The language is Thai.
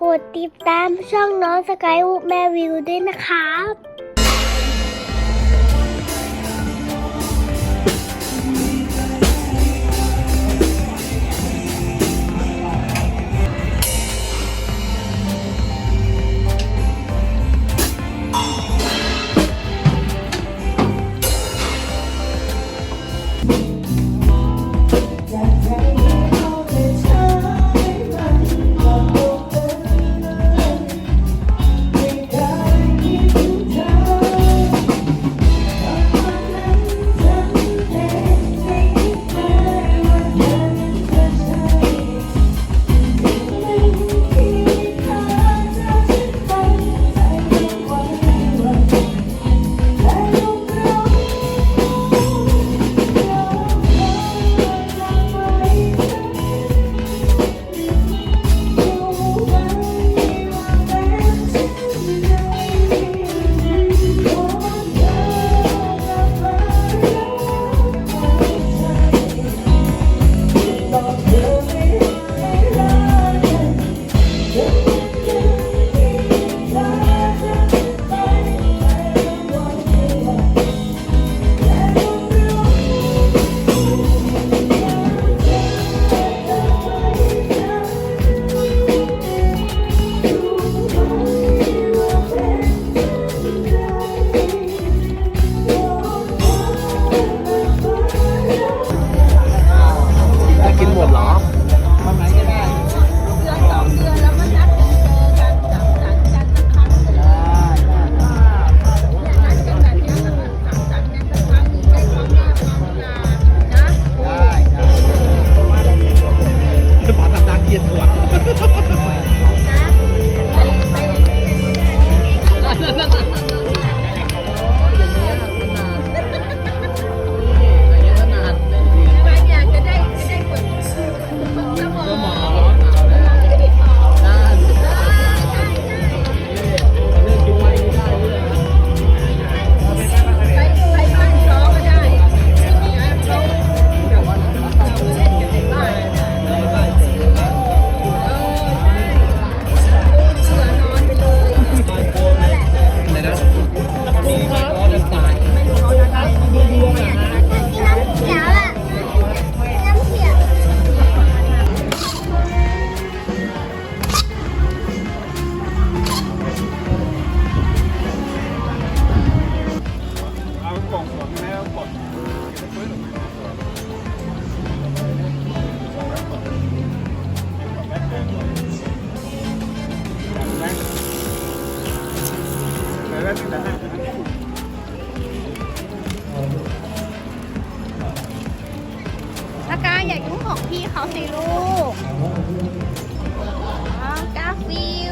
กดติดตามช่องน้องสกายวูแม่วิวด้วยนะครับ ลากาใหญ่ยุ่งของพี่เขาสิลูกอากาฟิล